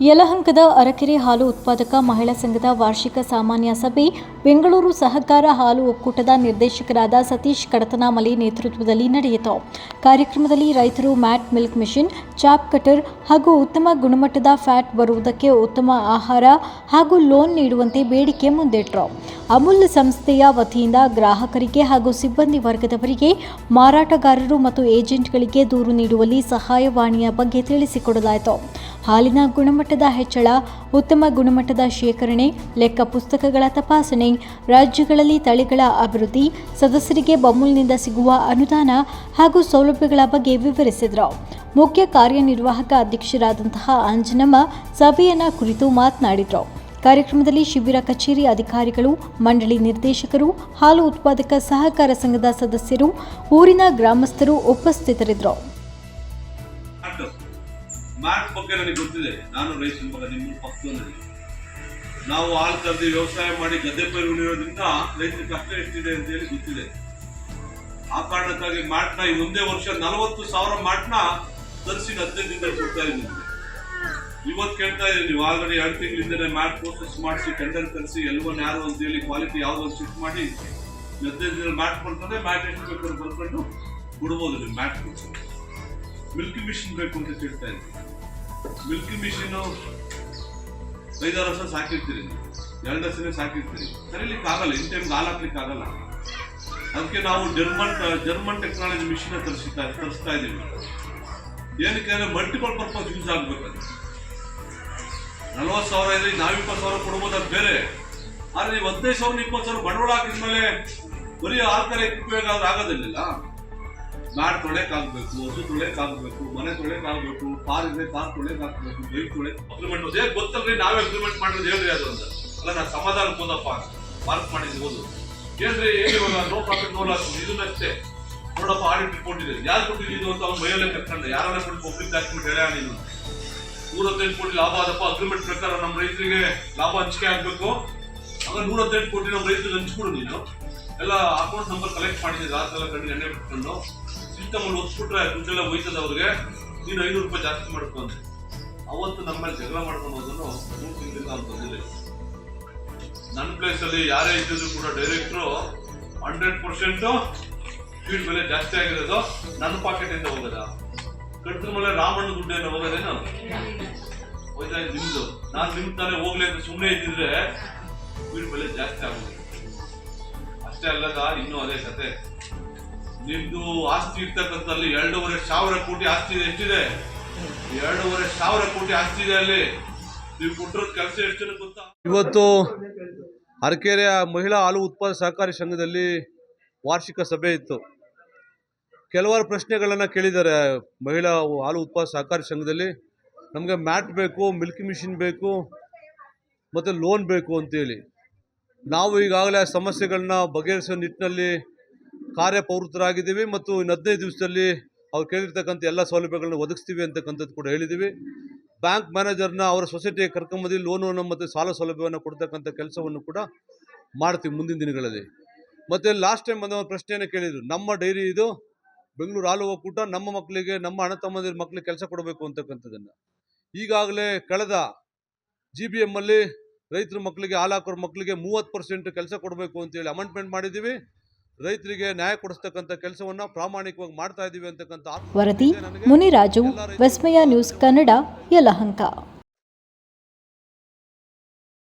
ಯಲಹಂಕದ ಅರಕೆರೆ ಹಾಲು ಉತ್ಪಾದಕ ಮಹಿಳಾ ಸಂಘದ ವಾರ್ಷಿಕ ಸಾಮಾನ್ಯ ಸಭೆ, ಬೆಂಗಳೂರು ಸಹಕಾರ ಹಾಲು ಒಕ್ಕೂಟದ ನಿರ್ದೇಶಕರಾದ ಸತೀಶ್ ಕಡತನಾಮಲಿ ನೇತೃತ್ವದಲ್ಲಿ ನಡೆಯಿತು. ಕಾರ್ಯಕ್ರಮದಲ್ಲಿ ರೈತರು mat milk machine, chop cutter ಹಾಗೂ ಉತ್ತಮ ಗುಣಮಟ್ಟದ ಫ್ಯಾಟ್ ಬರುವುದಕ್ಕೆ ಉತ್ತಮ ಆಹಾರ ಹಾಗೂ ಲೋನ್ ನೀಡುವಂತೆ ಬೇಡಿಕೆ ಮುಂದಿಟ್ಟರು ಅಮೂಲ್ ಸಂಸ್ಥೆಯ ವತಿಯಿಂದ ಗ್ರಾಹಕರಿಗೆ ಹಾಗೂ ಸಿಬ್ಬಂದಿ ವರ್ಗದವರಿಗೆ ಮಾರಾಟಗಾರರು ಮತ್ತು ಏಜೆಂಟ್ಗಳಿಗೆ ದೂರು ನೀಡುವಲ್ಲಿ ಸಹಾಯವಾಣಿಯ ಬಗ್ಗೆ ತಿಳಿಸಿಕೊಡಲಾಯಿತು. ಹಾಲಿನ ಗುಣಮಟ್ಟದ ಹೆಚ್ಚಳ, ಉತ್ತಮ ಗುಣಮಟ್ಟದ ಶೇಖರಣೆ, ಲೆಕ್ಕ ಪುಸ್ತಕಗಳ ತಪಾಸಣೆ, ರಾಜ್ಯಗಳಲ್ಲಿ ತಳಿಗಳ ಅಭಿವೃದ್ಧಿ, ಸದಸ್ಯರಿಗೆ ಬಮೂಲ್ನಿಂದ ಸಿಗುವ ಅನುದಾನ ಹಾಗೂ ಸೌಲಭ್ಯಗಳ ಬಗ್ಗೆ ವಿವರಿಸಿದರು. ಮುಖ್ಯ ಕಾರ್ಯನಿರ್ವಾಹಕ ಅಧ್ಯಕ್ಷರಾದಂತಹ ಅಂಜನಮ್ಮ ಸಭೆಯನ್ನ ಕುರಿತು ಮಾತನಾಡಿದರು. ಕಾರ್ಯಕ್ರಮದಲ್ಲಿ ಶಿಬಿರ ಕಚೇರಿ ಅಧಿಕಾರಿಗಳು, ಮಂಡಳಿ ನಿರ್ದೇಶಕರು, ಹಾಲು ಉತ್ಪಾದಕ ಸಹಕಾರ ಸಂಘದ ಸದಸ್ಯರು, ಊರಿನ ಗ್ರಾಮಸ್ಥರು ಉಪಸ್ಥಿತರಿದ್ದರು. ಮ್ಯಾಟ್ ಬಗ್ಗೆ ನನಗೆ ಗೊತ್ತಿದೆ. ನಾನು ರೈತ ಮಗ ನಿಮ್ಮ ಪಕ್ಕದಲ್ಲಿ ನಾವು. ಹಾಲು ಕರೆದು ವ್ಯವಸಾಯ ಮಾಡಿ ಗದ್ದೆ ಪೈರು ಉಳಿಯೋದ್ರಿಂದ ರೈತರ ಕಷ್ಟ ಎಷ್ಟಿದೆ ಅಂತ ಹೇಳಿ ಗೊತ್ತಿದೆ. ಆ ಕಾರಣಕ್ಕಾಗಿ ಮ್ಯಾಟ್ನ ಈ ಒಂದೇ ವರ್ಷ ನಲವತ್ತು ಸಾವಿರ ಮ್ಯಾಟ್ನ ತರಿಸಿ ಹದಿನೈದು ದಿನ ಕೊಡ್ತಾ ಇದ್ದೀನಿ. ಇವತ್ತು ಕೇಳ್ತಾ ಇದ್ದೀನಿ, ನೀವು ಆಲ್ರೆಡಿ ಎರಡು ತಿಂಗಳಿಂದಲೇ ಮ್ಯಾಟ್ ಪ್ರೋಸೆಸ್ ಮಾಡಿಸಿ ಟೆಂಡರ್ ತರಿಸಿ ಎಲ್ಲವನ್ನ ಯಾರು ಅಂತ ಹೇಳಿ ಕ್ವಾಲಿಟಿ ಯಾವುದೋ ಶಿಫ್ಟ್ ಮಾಡಿ ಹದಿನೈದು ದಿನ ಮ್ಯಾಟ್ ಕೊಡ್ತಾರೆ ಮ್ಯಾಟ್ ಎಷ್ಟು ಬೇಕಾದ್ರೂ ಬರ್ಕೊಂಡು ಕೊಡ್ಬೋದು ನೀವು ಮ್ಯಾಟ್ ಕೊಡ್ತಾರೆ ಮಿಲ್ಕಿ ಮಿಷಿನ್ ಬೇಕು ಅಂತ ಕೇಳ್ತಾ ಇದ್ದೀನಿ ಮಿಲ್ಕಿ ಮಿಷಿನ್ ಐದಾರು ವರ್ಷ ಸಾಕಿರ್ತೀರಿ. ಎರಡು ವರ್ಷನೇ ಸಾಕಿರ್ತೀರಿ. ಕರೀಲಿಕ್ಕೆ ಆಗಲ್ಲ, ಇನ್ ಟೈಮ್ ಹಾಲು ಹಾಕ್ಲಿಕ್ಕೆ ಆಗಲ್ಲ. ಅದಕ್ಕೆ ನಾವು ಜರ್ಮನ್ ಜರ್ಮನ್ ಟೆಕ್ನಾಲಜಿ ಮಿಷಿನ್ ತರಿಸ್ತಾ ತರಿಸ್ತಾ ಇದ್ದೀವಿ ಏನಕ್ಕೆ ಅಂದರೆ ಮಲ್ಟಿಪಲ್ ಪರ್ಪಸ್ ಯೂಸ್ ಆಗಬೇಕು ನಲ್ವತ್ತು ಸಾವಿರ ಇದ್ರೆ ನಾವು ಇಪ್ಪತ್ತು ಸಾವಿರ ಕೊಡ್ಬೋದು ಅದು ಬೇರೆ. ಆದರೆ ನೀವು ಹದಿನೈದು ಸಾವಿರ, ಇಪ್ಪತ್ತು ಸಾವಿರ ಬಂಡವಾಳ ಹಾಕಿದ್ಮೇಲೆ ಬರೀ ಆರು ಕರೆ ಉಪಯೋಗ ಆಗೋದಿಲ್ಲ ಮ್ಯಾಟ್ ತೊಳೆಕ್ ಆಗ್ಬೇಕು ಹಸು ತೊಳೆಕಾಗಬೇಕು ಮನೆ ತೊಳೆಕ್ ಆಗ್ಬೇಕು ಕಾರ್ ಇದೆ ಕಾರ್ ತೊಳೆಕಾಗಬೇಕು ಬೈಕ್ ತೊಳೆ. ಅಗ್ರಿಮೆಂಟ್ ಹೇಗೆ ಗೊತ್ತಲ್ರಿ, ನಾವೇ ಅಗ್ರಿಮೆಂಟ್ ಮಾಡಿದ್ರೆ ಹೇಳ್ರಿ ಅದು ಅಂತ. ಅಲ್ಲ ನಾ ಸಮಾಧಾನ ಹೋದಪ್ಪ ಮಾರ್ಕ್ ಮಾಡಿದ್ದು ಏನ್ರಿ ಏನು ನೋ ಪ್ರಾಫಿಟ್ ನೋ ಲಾಸ್ ಇದನ್ನಷ್ಟೇ ನೋಡಪ್ಪ ಆಡಿಟ್ ರಿಪೋರ್ಟ್ ಇದೆ. ಯಾರು ಕೊಟ್ಟಿದ್ದು ಅಂತ ಅವ್ನು ಮೈಯಲ್ಲೇ ಕರ್ಕೊಂಡೆ ಯಾರನ್ನ ಕೊಟ್ಟು ಪಬ್ಲಿಕ್ ಡಾಕ್ಯುಮೆಂಟ್ ಹೇಳ ನೀನು? ನೂರತ್ತೈದು ಕೋಟಿ ಲಾಭ ಆದಪ್ಪ. ಅಗ್ರಿಮೆಂಟ್ ಪ್ರಕಾರ ನಮ್ಮ ರೈತರಿಗೆ ಲಾಭ ಹಂಚಿಕೆ ಆಗಬೇಕು. ಆಗ ನೂರತ್ತೈದು ಕೋಟಿ ನಮ್ಮ ರೈತರಿಗೆ ಹಂಚ್ಕೊಡು ನೀನು. ಎಲ್ಲ ಅಕೌಂಟ್ ನಂಬರ್ ಕಲೆಕ್ಟ್ ಮಾಡಿದ್ದೆ ಥರ ಕಡಿಮೆ ಎಣ್ಣೆ ಬಿಟ್ಕೊಂಡು ಸಿಸ್ಟಮ್ ಅಲ್ಲಿ ಒತ್ಬಿಟ್ರೆ ದುಡ್ಡೆಲ್ಲ ಹೋಯ್ತದ ಅವ್ರಿಗೆ ನೀನು ಐನೂರು ರೂಪಾಯಿ ಜಾಸ್ತಿ ಮಾಡ್ಕೊ ಅಂತ. ಅವತ್ತು ನಮ್ಮ ಮೇಲೆ ಜಗಳ ಮಾಡ್ಕೊಂಡು ಹೋದನು ಮೂರು ತಿಂಗಳಿಂದ ಅವ್ರು ಬಂದಿಲ್ಲ. ನನ್ನ ಪ್ಲೇಸಲ್ಲಿ ಯಾರೇ ಇದ್ದಿದ್ರು ಕೂಡ ಡೈರೆಕ್ಟ್ರು ಹಂಡ್ರೆಡ್ ಪರ್ಸೆಂಟು ಫೀಡ್ ಬೆಲೆ ಜಾಸ್ತಿ ಆಗಿರೋದು ನನ್ನ ಪಾಕೆಟ್ ಇಂದ ಹೋಗದ? ಕಟ್ಟಿದ ಮೇಲೆ ರಾಮಣ್ಣ ದುಡ್ಡೇನೋ ಹೋಗೋದೇನು? ಹೋಯ್ತಾ ನಿಮ್ದು. ನಾನು ನಿಮ್ ತಾನೇ ಹೋಗ್ಲಿ ಅಂತ ಸುಮ್ಮನೆ ಇದ್ದಿದ್ರೆ ಫೀಡ್ ಬೆಲೆ ಜಾಸ್ತಿ ಆಗೋದು. ಅಷ್ಟೇ ಅಲ್ಲದ ಇನ್ನೂ ಅದೇ ಕತೆ. ನಿಮ್ದು ಆಸ್ತಿ ಇರ್ತಕ್ಕಂಥಲ್ಲಿ ಎರಡೂವರೆ ಸಾವಿರ ಕೋಟಿ ಆಸ್ತಿ ಇದೆ, ಎಷ್ಟಿದೆ? ಎರಡೂವರೆ ಸಾವಿರ ಕೋಟಿ ಆಸ್ತಿ ಇದೆ ಅಲ್ಲಿ. ನೀವು ಕೊಟ್ಟಿರೋದು ಕೆಲಸ ಎಷ್ಟು ಗೊತ್ತಾ? ಇವತ್ತು ಅರಕೆರೆಯ ಮಹಿಳಾ ಹಾಲು ಉತ್ಪಾದ ಸಹಕಾರಿ ಸಂಘದಲ್ಲಿ ವಾರ್ಷಿಕ ಸಭೆ ಇತ್ತು. ಕೆಲವಾರು ಪ್ರಶ್ನೆಗಳನ್ನು ಕೇಳಿದ್ದಾರೆ ಮಹಿಳಾ ಹಾಲು ಉತ್ಪಾದ ಸಹಕಾರಿ ಸಂಘದಲ್ಲಿ. ನಮಗೆ ಮ್ಯಾಟ್ ಬೇಕು, ಮಿಲ್ಕ್ ಮಿಷಿನ್ ಬೇಕು, ಮತ್ತು ಲೋನ್ ಬೇಕು ಅಂತೇಳಿ. ನಾವು ಈಗಾಗಲೇ ಸಮಸ್ಯೆಗಳನ್ನ ಬಗೆಹರಿಸೋ ನಿಟ್ಟಿನಲ್ಲಿ ಕಾರ್ಯಪ್ರವೃತ್ತರಾಗಿದ್ದೀವಿ ಮತ್ತು ಇನ್ನು ಹದಿನೈದು ದಿವಸದಲ್ಲಿ ಅವ್ರು ಕೇಳಿರ್ತಕ್ಕಂಥ ಎಲ್ಲ ಸೌಲಭ್ಯಗಳನ್ನ ಒದಗಿಸ್ತೀವಿ ಅಂತಕ್ಕಂಥದ್ದು ಕೂಡ ಹೇಳಿದ್ದೀವಿ. ಬ್ಯಾಂಕ್ ಮ್ಯಾನೇಜರ್ನ ಅವರ ಸೊಸೈಟಿಗೆ ಕರ್ಕೊಂಬಂದು ಲೋನನ್ನು ಮತ್ತು ಸಾಲ ಸೌಲಭ್ಯವನ್ನು ಕೊಡ್ತಕ್ಕಂಥ ಕೆಲಸವನ್ನು ಕೂಡ ಮಾಡ್ತೀವಿ ಮುಂದಿನ ದಿನಗಳಲ್ಲಿ. ಮತ್ತು ಲಾಸ್ಟ್ ಟೈಮ್ ಬಂದ ಪ್ರಶ್ನೆಯನ್ನು ಕೇಳಿದರು. ನಮ್ಮ ಡೈರಿ ಇದು ಬೆಂಗಳೂರು ಹಾಲು ಒಕ್ಕೂಟ ನಮ್ಮ ಮಕ್ಕಳಿಗೆ, ನಮ್ಮ ಅಣ್ಣ ಮಕ್ಕಳಿಗೆ ಕೆಲಸ ಕೊಡಬೇಕು ಅಂತಕ್ಕಂಥದ್ದನ್ನು. ಈಗಾಗಲೇ ಕಳೆದ ಜಿ ಬಿ ಎಮ್ಮಲ್ಲಿ ರೈತರ ಮಕ್ಕಳಿಗೆ ಹಾಲಾಕೋರ ಮಕ್ಕಳಿಗೆ ಮೂವತ್ತು ಪರ್ಸೆಂಟ್ ಕೆಲಸ ಕೊಡಬೇಕು ಅಂತೇಳಿ ಅಮೆಂಡ್ಮೆಂಟ್ ಮಾಡಿದ್ದೀವಿ ರೈತರಿಗೆ ನ್ಯಾಯ ಕೊಡಿಸ್ತಕ್ಕಂಥ ಕೆಲಸವನ್ನು ಪ್ರಾಮಾಣಿಕವಾಗಿ ಮಾಡ್ತಾ ಇದ್ದೀವಿ ಅಂತಕ್ಕಂಥ ವರದಿ. ಮುನಿರಾಜು ವೆಸ್ಮಯ ನ್ಯೂಸ್ ಕನ್ನಡ ಯಲಹಂಕ